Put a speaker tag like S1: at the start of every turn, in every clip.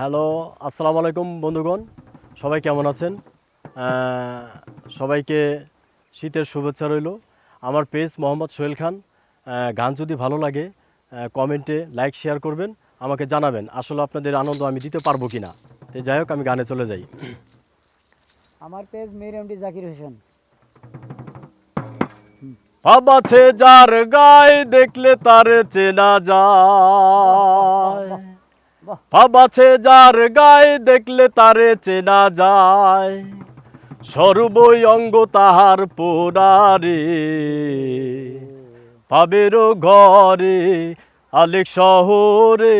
S1: Hello আসসালামু আলাইকুম বন্ধুগণ। সবাই কেমন আছেন? সবাইকে শীতের শুভেচ্ছা রইল। আমার পেজ মোহাম্মদ সোহেল খান। গান যদি ভালো লাগে কমেন্টে লাইক শেয়ার করবেন আমাকে জানাবেন আসলে আপনাদের আনন্দ আমি দিতে পারব কি না তো যাই হোক আমি গানে চলে যাই।
S2: আমার page Mir M D Zakir Hossain.
S1: আবাছে যার গায়ে দেখলে তার চেনা যায়।
S2: বাহ।
S1: আবাছে যার গায়ে দেখলে তারে চেনা যায়। সর্বই অঙ্গ তাহার পোড়ারে। পাবেরও ঘরে, আলেক শহরে,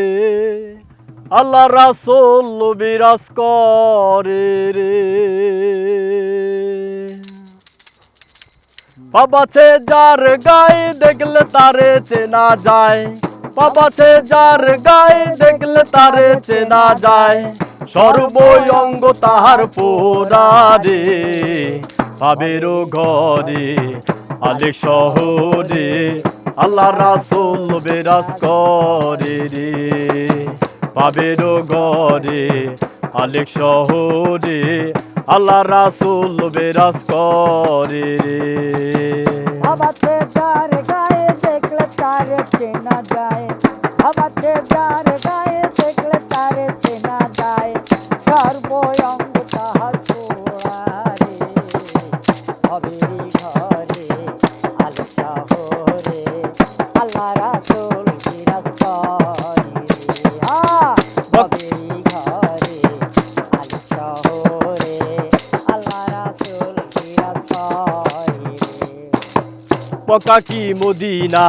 S1: আল্লাহ রাসোল বিরাজ করে রে। বাবাছে যার গায়ে দেখলে তারে চেনা যায়। বাবাছে যার গায়ে দেখলে তারে চেনা যায়। সর্বই অঙ্গ তাহার পোড়ারে পাবেরও ঘরে, আলেক শহরে আল্লাহ রাসুল বেরাজ করে রে। পাবেরও ঘরে, আলেক শহরে আল্লাহ রাসুল বেরাজ করে রে।
S2: বাবাতে চেনা যায়। তারে চেনা যায়। সর্বঙ্গ তাহার পোড়ারে হবে ঘরে আল শহরে আল্লাহ রাসূল বিরাজ করে হবে ঘরে আল শহরে আল্লাহ রাসূল বিরাজ করে
S1: পকা কি মদিনা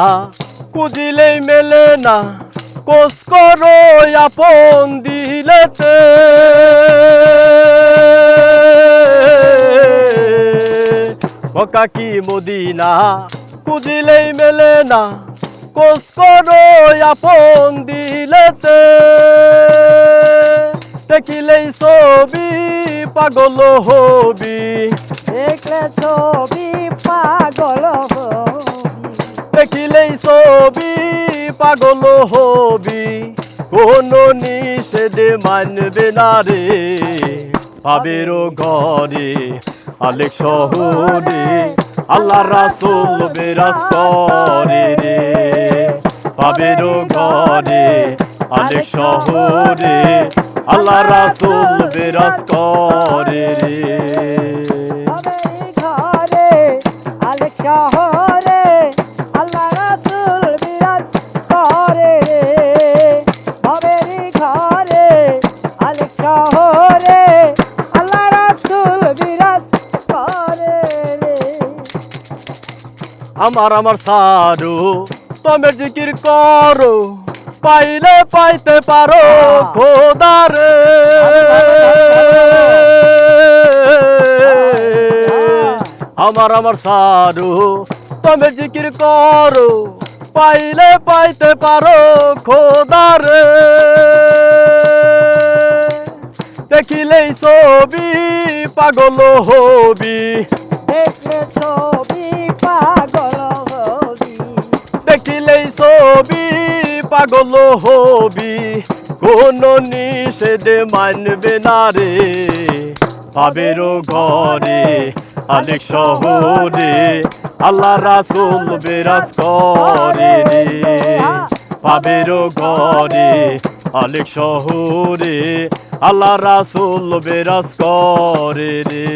S1: কুদিলেই মেলে না কোস করো, আপন দিলেতে। পকা কি মদিনা, কুদিলেই মেলে না কোস করো, আপন দিলেতে। দেখিলেই ছবি, পাগল হবি।
S2: দেখলে ছবি, পাগল হবি।
S1: দেখিলেই ছবি, পাগল হবি। কোনো নিষেধে মানবে না রে। পাবেরও ঘরে আলেক শহরে, আল্লাহ রাসুল বেরাজ করে রে। পাবেরও ঘরে আলেক শহরে, আল্লাহ রাসুল বেরাজ করে রে। আমার আমার সারু তুমি জিকির করো, পাইলে পাইতে পারো খোদারে আমার আমার সারু তুমি জিকির করো, পাইলে পাইতে পারো খোদারে দেখিলেই ছবি, পাগল হবি।
S2: দেখলে পাগল হবি,
S1: কোন নিষেধে মানবে না রে। পাবেরও ঘরে আলেক শহরে, আল্লাহ রাসুল বেরাজ করে রে। পাবেরও ঘরে আলেক শহরে, আল্লাহ রাসুল বেরাজ করে রে।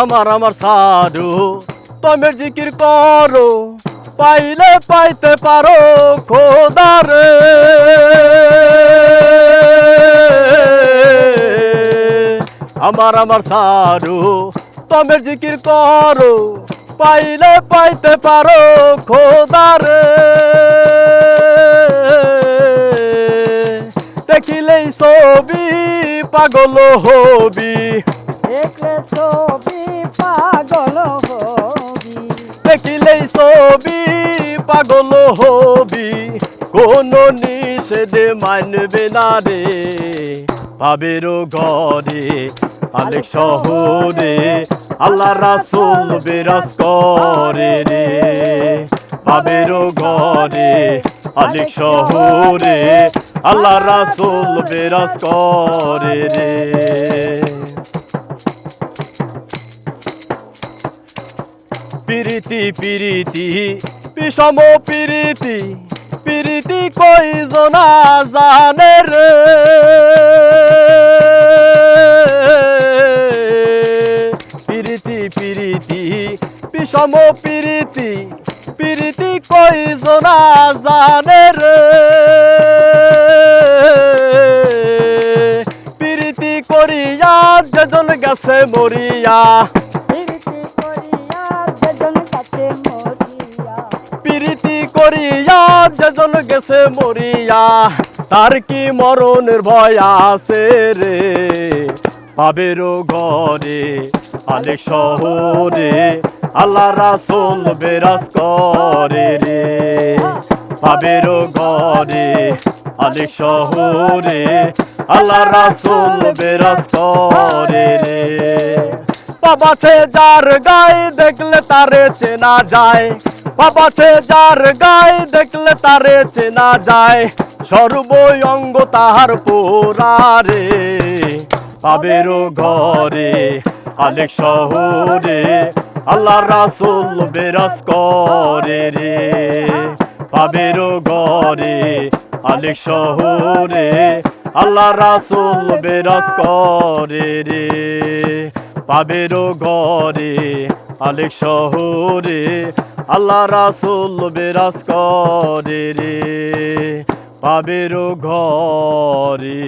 S1: আমার আমার সাধু তুমি জিকির করো, পাইলে পাইতে পারো খোদারে আমার আমার সাধু তুমি জিকির করো, পাইলে পাইতে পারো খোদারে দেখিলেই ছবি, পাগল হবি।
S2: দেখলে ছবি হবি।
S1: দেখিলেই ছবি, পাগল হবি। কোন নিষেধ মানবে না রে। পাবেরও ঘরে আলেক শহরে, আল্লাহ রাসুল বিরাজ করে রে। পাবেরও ঘরে আলেক শহরে, আল্লাহ রাসুল বিরাজ করে রে। পিরিতি পিরিতি, বিষম পিরিতি পিরিতি কই জনা জানে রে? পিরিতি পিরিতি, বিষম পিরিতি পিরিতি কই জনা জানে রে? পিরিতি করিয়া যেজন গেছে মরিয়া
S2: যেজন
S1: গেছে মরিয়া, তার কি মরণের ভয় আছে রে? পাবেরও ঘরে, আলেক শহরে, আল্লাহ রাসুল বেরাজ করে রে। পাবেরও ঘরে, আলেক শহরে, আল্লাহ রাসুল বেরাজ করে রে। বাবাছে যার গায়ে দেখলে তারে চেনা যায় বাবাছে যার গায়ে দেখলে তারে চেনা যায়। সর্ব অঙ্গ তাহার পোরারে। পাবেরও ঘরে আলেক শহরে, আল্লাহ রাসুল বেরাজ করে রে। পাবেরও ঘরে আলেক শহরে, আল্লাহ রাসুল বেরাজ করে রে। পাবেরও ঘরে আলেক শহরে আল্লাহ রাসুল বেরাজ করে রে পাবের ঘরে।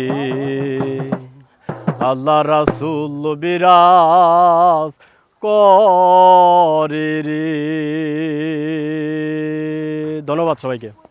S1: আল্লাহ রাসুল বিরাজ করে রে। ধন্যবাদ সবাইকে।